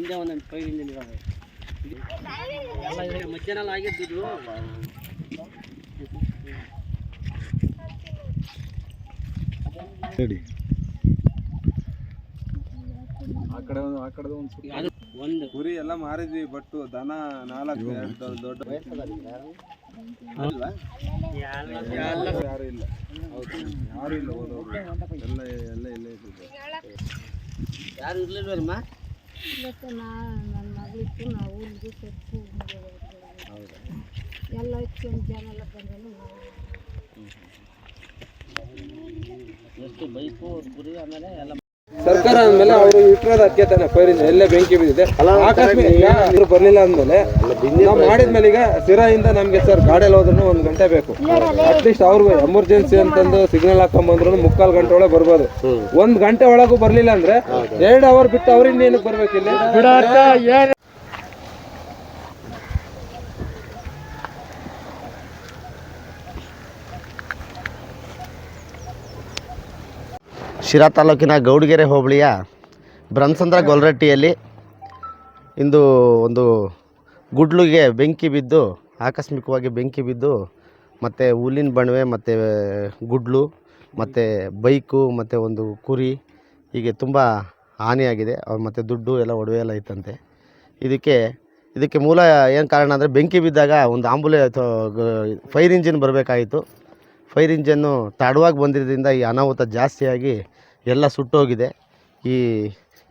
ಹಿಂದೆ ಒಂದೊಂದು fire engine ಇರೋದು ಎಲ್ಲ ಇದೆ ಮಧ್ಯಾಹ್ನ ಆಗಿದ್ದು ಆ ಕಡೆ ಒಂದು ಆ ಕಡೆ ಒಂದು ಒಂದು. ಕುರಿ ಎಲ್ಲ ಮಾರಿದ್ವಿ ಬಟ್ ದನ ನಾಲ್ಕು ದೊಡ್ಡ? ಯಾರು ಇಲ್ಲ. ಹೌದು. ಯಾರು ಇಲ್ಲ ಎಲ್ಲ ಎಲ್ಲ ಇಲ್ಲೇ ಇದ್ದಿದ್ದು. ಯಾರು ಇರ್ಲಿಲ್ವಲ್ಲಮ್ಮ ಇವತ್ತು ನಾ ನನ್ನ ಮಗಳಿತ್ತು ನಾವು ಊರಿಗೆ ಸೊಪ್ಪು ಎಲ್ಲ ಹೆಚ್ಚಿನ ಜನ ಎಲ್ಲ ಬಂದರು ಎಷ್ಟು ಬೈಕು ಕುರಿ ಆಮೇಲೆ ಎಲ್ಲ ಸರ್ಕಾರ ಅಂದ್ಮೇಲೆ ಅವರು ಇಟ್ಟಿರೋದು ಅದಕ್ಕೆ ತಾನೆ ಫೈರಿಂದ ಎಲ್ಲೇ ಬೆಂಕಿ ಬಿದ್ದಿದೆ ಆಕಸ್ಮಿಕ ಈಗ ಬರಲಿಲ್ಲ ಬರ್ಲಿಲ್ಲ ಅಂದ್ಮೇಲೆ ನಾವು ಮಾಡಿದ್ಮೇಲೆ ಈಗ ಸಿರಾಯಿಂದ ನಮ್ಗೆ ಸರ್ ಗಾಡಿಯಲ್ಲಿ ಹೋದ್ರು ಒಂದು ಗಂಟೆ ಬೇಕು. ಅಟ್ಲೀಸ್ಟ್ ಅವ್ರಿಗೂ ಎಮರ್ಜೆನ್ಸಿ ಅಂತಂದು ಸಿಗ್ನಲ್ ಹಾಕೊಂಬಂದ್ರು ಮುಕ್ಕಾಲು ಗಂಟೆ ಒಳಗೆ ಬರ್ಬೋದು. ಒಂದು ಗಂಟೆ ಒಳಗೂ ಬರಲಿಲ್ಲ ಅಂದ್ರೆ ಎರಡು ಅವರ್ ಬಿಟ್ಟು ಅವ್ರಿಂದ ಏನಕ್ಕೆ ಬರ್ಬೇಕಿಲ್ಲ? ಶಿರಾ ತಾಲೂಕಿನ ಗೌಡಗೆರೆ ಹೋಬಳಿಯ ಬ್ರಹ್ಮಸಂದ್ರ ಗೊಲ್ರಟ್ಟಿಯಲ್ಲಿ ಇಂದು ಒಂದು ಗುಡ್ಲಿಗೆ ಬೆಂಕಿ ಬಿದ್ದು, ಆಕಸ್ಮಿಕವಾಗಿ ಬೆಂಕಿ ಬಿದ್ದು, ಮತ್ತು ಹುಲ್ಲಿನ ಬಣವೆ, ಮತ್ತು ಗುಡ್ಲು, ಮತ್ತು ಬೈಕು, ಮತ್ತು ಒಂದು ಕುರಿ, ಹೀಗೆ ತುಂಬ ಹಾನಿಯಾಗಿದೆ. ಅವ್ರು ಮತ್ತು ದುಡ್ಡು ಎಲ್ಲ ಒಡವೆ ಎಲ್ಲ ಇತ್ತಂತೆ. ಇದಕ್ಕೆ ಇದಕ್ಕೆ ಮೂಲ ಏನು ಕಾರಣ ಅಂದರೆ ಬೆಂಕಿ ಬಿದ್ದಾಗ ಒಂದು ಆಂಬುಲೆ ಫೈರ್ ಇಂಜಿನ್ ಬರಬೇಕಾಗಿತ್ತು ಫೈರ್ ಇಂಜನ್ನು ತಡವಾಗಿ ಬಂದಿದ್ದರಿಂದ ಈ ಅನಾಹುತ ಜಾಸ್ತಿಯಾಗಿ ಎಲ್ಲ ಸುಟ್ಟೋಗಿದೆ. ಈ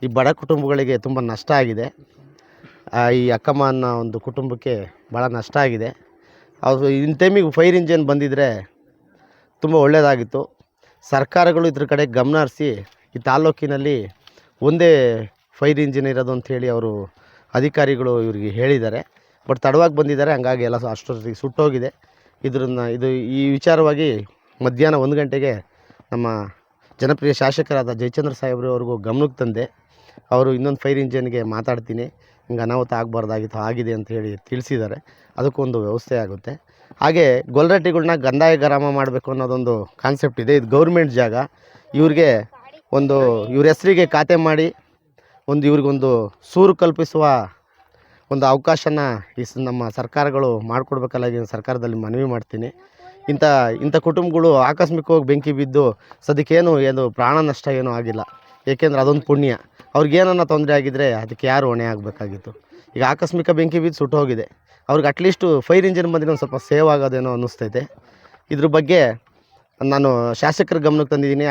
ಈ ಬಡ ಕುಟುಂಬಗಳಿಗೆ ತುಂಬ ನಷ್ಟ ಆಗಿದೆ. ಈ ಅಕ್ಕಮ್ಮ ಅನ್ನೋ ಒಂದು ಕುಟುಂಬಕ್ಕೆ ಭಾಳ ನಷ್ಟ ಆಗಿದೆ. ಅವರು ಇನ್ ಟೈಮಿಗೆ ಫೈರ್ ಇಂಜನ್ ಬಂದಿದ್ದರೆ ತುಂಬ ಒಳ್ಳೆಯದಾಗಿತ್ತು. ಸರ್ಕಾರಗಳು ಇದ್ರ ಕಡೆ ಗಮನ ಹರಿಸಿ ಈ ತಾಲ್ಲೂಕಿನಲ್ಲಿ ಒಂದೇ ಫೈರ್ ಇಂಜಿನ್ ಇರೋದು ಅಂಥೇಳಿ ಅವರು ಅಧಿಕಾರಿಗಳು ಇವ್ರಿಗೆ ಹೇಳಿದ್ದಾರೆ. ಬಟ್ ತಡವಾಗಿ ಬಂದಿದ್ದಾರೆ, ಹಂಗಾಗಿ ಎಲ್ಲ ಅಷ್ಟೊತ್ತಿಗೆ ಸುಟ್ಟೋಗಿದೆ. ಇದನ್ನ ಇದು ಈ ವಿಚಾರವಾಗಿ ಮಧ್ಯಾಹ್ನ ಒಂದು ಗಂಟೆಗೆ ನಮ್ಮ ಜನಪ್ರಿಯ ಶಾಸಕರಾದ ಜಯಚಂದ್ರ ಸಾಹೇಬ್ರವ್ರಿಗೂ ಗಮನಕ್ಕೆ ತಂದೆ. ಅವರು ಇನ್ನೊಂದು ಫೈರ್ ಇಂಜಿನ್ಗೆ ಮಾತಾಡ್ತೀನಿ. ಹಿಂಗೆ ಅನಾಹುತ ಆಗಬಾರ್ದಾಗಿತ್ತು, ಆಗಿದೆ ಅಂತ ಹೇಳಿ ತಿಳಿಸಿದ್ದಾರೆ. ಅದಕ್ಕೊಂದು ವ್ಯವಸ್ಥೆ ಆಗುತ್ತೆ. ಹಾಗೆ ಗೊಲ್ರಟ್ಟಿಗಳನ್ನ ಗಂದಾಯ ಗ್ರಾಮ ಮಾಡಬೇಕು ಅನ್ನೋದೊಂದು ಕಾನ್ಸೆಪ್ಟ್ ಇದೆ. ಇದು ಗೌರ್ಮೆಂಟ್ ಜಾಗ. ಇವ್ರಿಗೆ ಒಂದು, ಇವ್ರ ಹೆಸರಿಗೆ ಖಾತೆ ಮಾಡಿ, ಒಂದು ಇವ್ರಿಗೊಂದು ಸೂರು ಕಲ್ಪಿಸುವ ಒಂದು ಅವಕಾಶನ ಈ ಸ- ನಮ್ಮ ಸರ್ಕಾರಗಳು ಮಾಡಿಕೊಡ್ಬೇಕಲ್ಲ ಸರ್ಕಾರದಲ್ಲಿ ಮನವಿ ಮಾಡ್ತೀನಿ. ಇಂಥ ಇಂಥ ಕುಟುಂಬಗಳು ಆಕಸ್ಮಿಕವಾಗಿ ಬೆಂಕಿ ಬಿದ್ದು ಸದ್ಯಕ್ಕೇನು ಏನು ಪ್ರಾಣ ನಷ್ಟ ಏನೂ ಆಗಿಲ್ಲ. ಏಕೆಂದರೆ ಅದೊಂದು ಪುಣ್ಯ. ಅವ್ರಿಗೇನನ್ನ ತೊಂದರೆ ಆಗಿದ್ದರೆ ಅದಕ್ಕೆ ಯಾರು ಹೊಣೆ ಆಗಬೇಕಾಗಿತ್ತು. ಈಗ ಆಕಸ್ಮಿಕ ಬೆಂಕಿ ಬಿದ್ದು ಸುಟ್ಟೋಗಿದೆ ಅವ್ರಿಗೆ ಅಟ್ಲೀಸ್ಟು ಫೈರ್ ಇಂಜಿನ್ ಬಂದಿರೋ ಒಂದು ಸ್ವಲ್ಪ ಸೇವ್ ಆಗೋದೇನೋ ಅನ್ನಿಸ್ತೈತೆ. ಇದ್ರ ಬಗ್ಗೆ ನಾನು ಶಾಸಕರ ಗಮನಕ್ಕೆ ತಂದಿದ್ದೀನಿ.